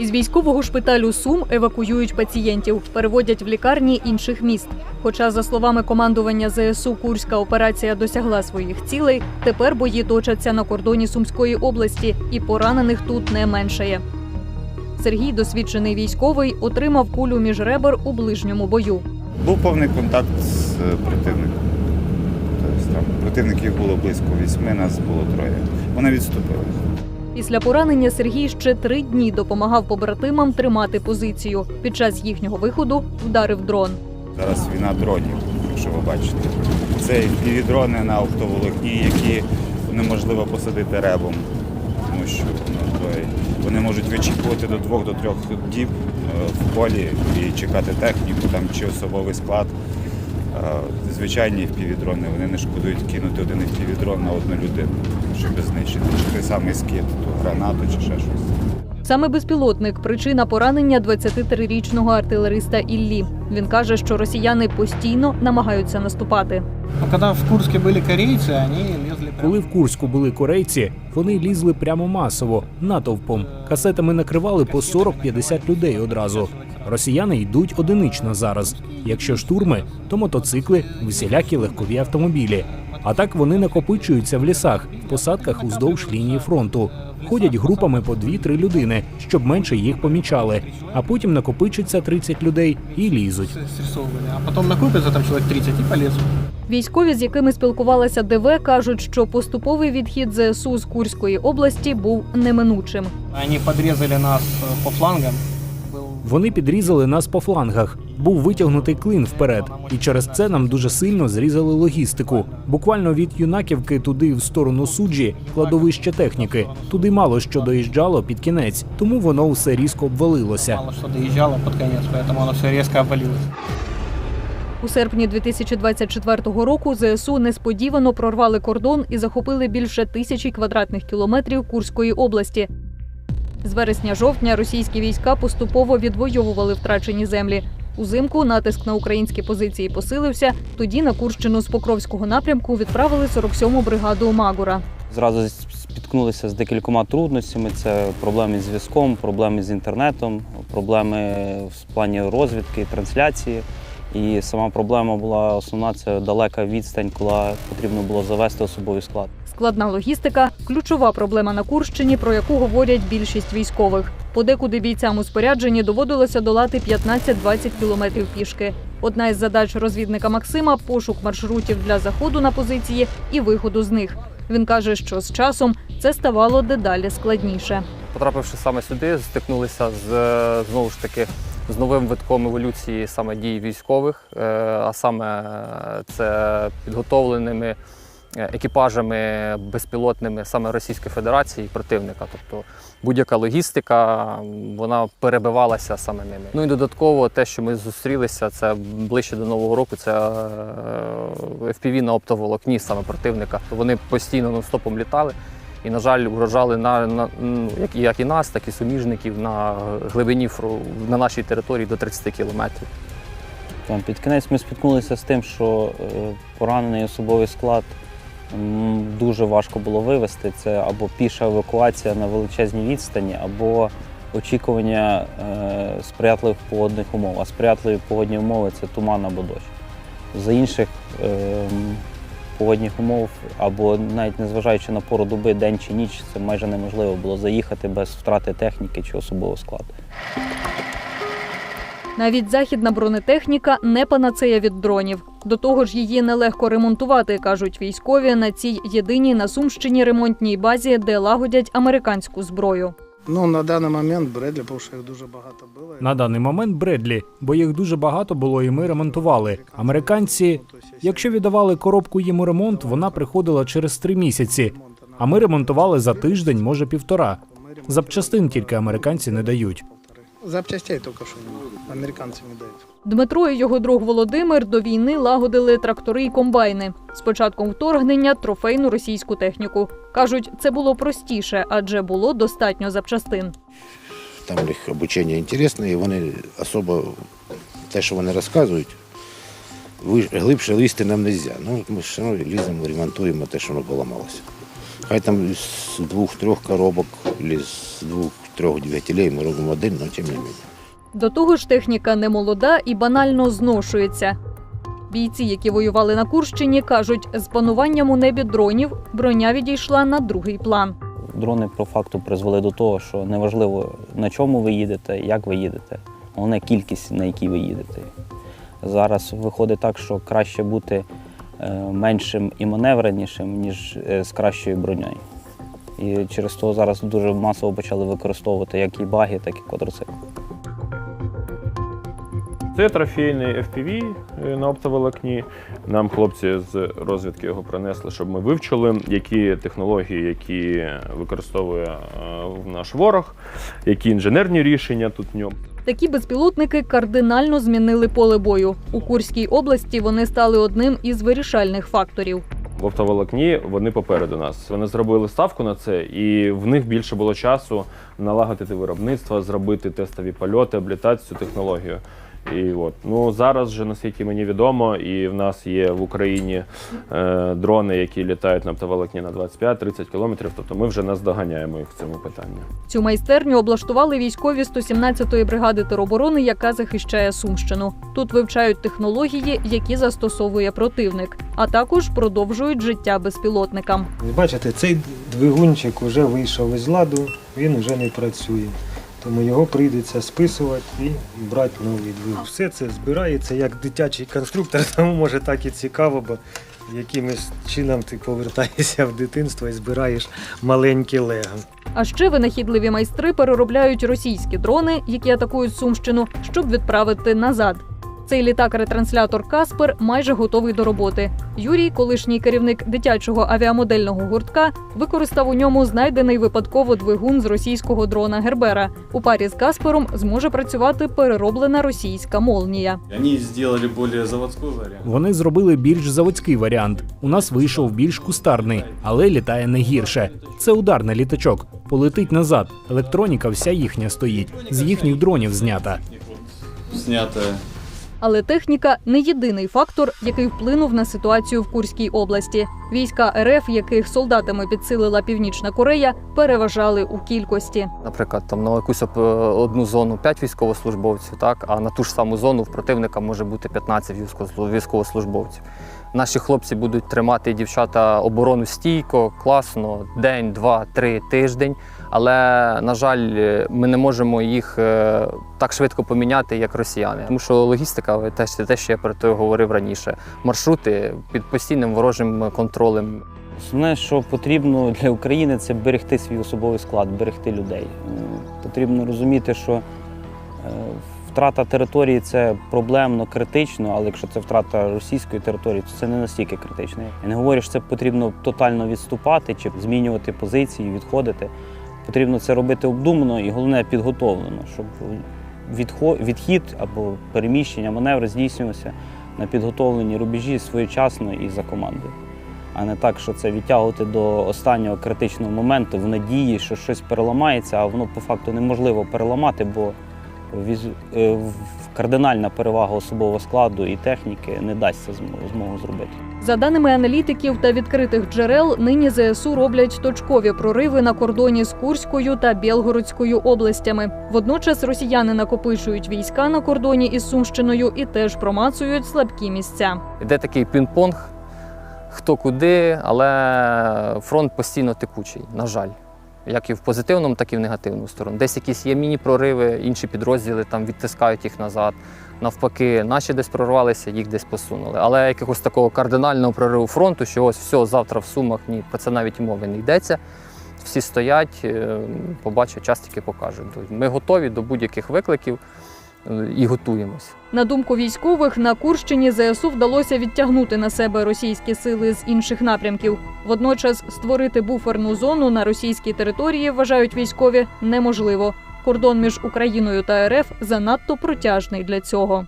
Із військового шпиталю Сум евакуюють пацієнтів, переводять в лікарні інших міст. Хоча, за словами командування ЗСУ, Курська операція досягла своїх цілей. Тепер бої точаться на кордоні Сумської області, і поранених тут не меншає. Сергій, досвідчений військовий, отримав кулю між ребер у ближньому бою. Був повний контакт з е, противником. Тобто там противників було близько вісьми, нас було троє. Вони відступили. Після поранення Сергій ще три дні допомагав побратимам тримати позицію. Під час їхнього виходу вдарив дрон. Зараз війна дронів, якщо ви бачите. Це і дрони на оптоволокні, які неможливо посадити ребом, тому що ну, вони можуть вичікувати до двох до трьох діб е, в полі і чекати техніку там чи особовий склад. Звичайні впівдрони, вони не шкодують кинути один впівдрон на одну людину, щоб знищити. Чи той самий скид, ту гранату, чи ще щось. Саме безпілотник причина поранення 23-річного артилериста Іллі. Він каже, що росіяни постійно намагаються наступати. Но когда в Курске были корейцы, они лезли. Коли в Курську були корейці, вони лізли прямо масово, натовпом. Касетами накривали по 40-50 людей одразу. Росіяни йдуть одинично зараз. Якщо штурми, то мотоцикли, всілякі легкові автомобілі. А так вони накопичуються в лісах, в посадках уздовж лінії фронту. Ходять групами по 2-3 людини, щоб менше їх помічали. А потім накопичиться 30 людей і лізуть. А потом накопится там человек 30 и полезут. Військові, з якими спілкувалася ДВ, кажуть, що поступовий відхід ЗСУ з Курської області був неминучим. Они подрезали нас э, по флангам. Вони підрізали нас по флангах. Був витягнутий клин вперед, і через це нам дуже сильно зрізали логістику. Буквально від юнаківки туди в сторону суджі кладовище техніки. Туди мало що доїжджало під кінець, тому воно все різко обвалилося. мало что доезжало под конец, поэтому оно все резко обвалилось. У серпні 2024 року ЗСУ несподівано прорвали кордон і захопили більше тисячі квадратних кілометрів Курської області. З вересня-жовтня російські війська поступово відвоювали втрачені землі. Узимку натиск на українські позиції посилився. Тоді на Курщину з Покровського напрямку відправили 47-му бригаду Магура. Зразу спіткнулися з декількома трудностями. Це проблеми з зв'язком, проблеми з інтернетом, проблеми в плані розвідки, трансляції. І сама проблема була основна це далека відстань, коли потрібно було завести особовий склад. Складна логістика ключова проблема на Курщині, про яку говорять більшість військових. Подекуди бійцям у спорядженні доводилося долати 15-20 кілометрів пішки. Одна із задач розвідника Максима пошук маршрутів для заходу на позиції і виходу з них. Він каже, що з часом це ставало дедалі складніше. Потрапивши саме сюди, стикнулися з знову ж таки з новим витком еволюції саме дій військових, е, а саме е, це підготовленими екіпажами безпілотними саме Російської Федерації і противника. Тобто будь-яка логістика вона перебивалася саме ними. Ну і додатково те, що ми зустрілися, це ближче до нового року. Це е, FPV на оптоволокні саме противника. Вони постійно нон-стопом літали. І, на жаль, вражали на, на ну, як, як і нас, так і суміжників на глибині фро- на нашій території до 30 кілометрів. Там під кінець ми спіткнулися з тим, що е, поранений особовий склад дуже важко було вивезти. Це або піша евакуація на величезній відстані, або очікування е, сприятливих погодних умов. А сприятливі погодні умови це туман або дощ. За інших е, погодних умов, або навіть незважаючи на пору доби, день чи ніч, це майже неможливо було заїхати без втрати техніки чи особового складу. Навіть західна бронетехніка не панацея від дронів. До того ж, її нелегко ремонтувати, кажуть військові на цій єдиній на Сумщині ремонтній базі, де лагодять американську зброю. Ну, на даний момент Бредлі, тому що їх дуже багато було. На даний момент Бредлі, бо їх дуже багато було, і ми ремонтували. Американці, якщо віддавали коробку їм у ремонт, вона приходила через три місяці. А ми ремонтували за тиждень, може півтора. Запчастин тільки американці не дають. Запчастей тільки що американці не дають. Дмитро і його друг Володимир до війни лагодили трактори й комбайни. З початком вторгнення трофейну російську техніку. Кажуть, це було простіше, адже було достатньо запчастин. Там у них обучення інтересне, і вони особо те, що вони розказують, глибше лізти нам не можна. Ну, ми одно ліземо, ремонтуємо те, що воно поламалося. Хай там з двох-трьох коробок, з двох трьох двигателей ми робимо один, але тим не менше. До того ж, техніка не молода і банально зношується. Бійці, які воювали на Курщині, кажуть, з пануванням у небі дронів броня відійшла на другий план. Дрони по факту призвели до того, що неважливо на чому ви їдете, як ви їдете, головне кількість, на якій ви їдете. Зараз виходить так, що краще бути е, меншим і маневренішим, ніж е, з кращою бронею. І через то зараз дуже масово почали використовувати як і баги, так і квадроцикли. Це трофейний FPV е, на оптоволокні. Нам хлопці з розвідки його принесли, щоб ми вивчили, які технології, які використовує е, наш ворог, які інженерні рішення тут в ньому. Такі безпілотники кардинально змінили поле бою. У Курській області вони стали одним із вирішальних факторів. В оптоволокні вони попереду нас. Вони зробили ставку на це, і в них більше було часу налагодити виробництво, зробити тестові польоти, облітати цю технологію. І от ну зараз вже наскільки мені відомо, і в нас є в Україні е, дрони, які літають на оптоволокні на 25-30 кілометрів. Тобто ми вже наздоганяємо їх в цьому питанні. Цю майстерню облаштували військові 117-ї бригади тероборони, яка захищає Сумщину. Тут вивчають технології, які застосовує противник, а також продовжують життя безпілотникам. Бачите, цей двигунчик вже вийшов із ладу, він вже не працює. Тому його прийдеться списувати і брати новий двигун. Все це збирається як дитячий конструктор, тому може так і цікаво, бо якимось чином ти повертаєшся в дитинство і збираєш маленькі лего. А ще винахідливі майстри переробляють російські дрони, які атакують Сумщину, щоб відправити назад. Цей літак-ретранслятор Каспер майже готовий до роботи. Юрій, колишній керівник дитячого авіамодельного гуртка, використав у ньому знайдений випадково двигун з російського дрона Гербера. У парі з Каспером зможе працювати перероблена російська молнія. Они сделали более. Вони зробили більш заводський варіант. У нас вийшов більш кустарний, але літає не гірше. Це ударний літачок. Полетить назад. Електроніка вся їхня стоїть. З їхніх дронів знята. Снятая. Але техніка не єдиний фактор, який вплинув на ситуацію в Курській області. Війська РФ, яких солдатами підсилила Північна Корея, переважали у кількості. Наприклад, там на якусь одну зону 5 військовослужбовців, так, а на ту ж саму зону в противника може бути 15 військовослу- військовослужбовців. Наші хлопці будуть тримати дівчата оборону стійко, класно, день, два, три, тиждень. Але, на жаль, е, ми не можемо їх е, так швидко поміняти, як росіяни. Тому що логістика, теж те, що я про те говорив раніше, маршрути під постійним ворожим контролем. Основне, що потрібно для України, це берегти свій особовий склад, берегти людей. Потрібно розуміти, що е, втрата території це проблемно, критично, але якщо це втрата російської території, то це не настільки критично. Я не говорю, що це потрібно тотально відступати чи змінювати позиції, відходити. Потрібно це робити обдумано і головне підготовлено, щоб відхід або переміщення, маневри здійснювався на підготовлені рубежі своєчасно і за командою. А не так, що це відтягувати до останнього критичного моменту в надії, що щось переламається, а воно по факту неможливо переламати, бо кардинальна перевага особового складу і техніки не дасть це змогу, зробити. За даними аналітиків та відкритих джерел, нині ЗСУ роблять точкові прориви на кордоні з Курською та Білгородською областями. Водночас росіяни накопичують війська на кордоні із Сумщиною і теж промацують слабкі місця. Іде такий пінг-понг, хто куди, але фронт постійно текучий, на жаль. Як і в позитивному, так і в негативному сторону. Десь якісь є міні-прориви, інші підрозділи там відтискають їх назад. Навпаки, наші десь прорвалися, їх десь посунули. Але якогось такого кардинального прориву фронту, що ось все, завтра в Сумах, ні, про це навіть мови не йдеться. Всі стоять, е, побачать, час тільки покажуть. Ми готові до будь-яких викликів і готуємось. На думку військових, на Курщині ЗСУ вдалося відтягнути на себе російські сили з інших напрямків. Водночас створити буферну зону на російській території вважають військові неможливо. Кордон між Україною та РФ занадто протяжний для цього.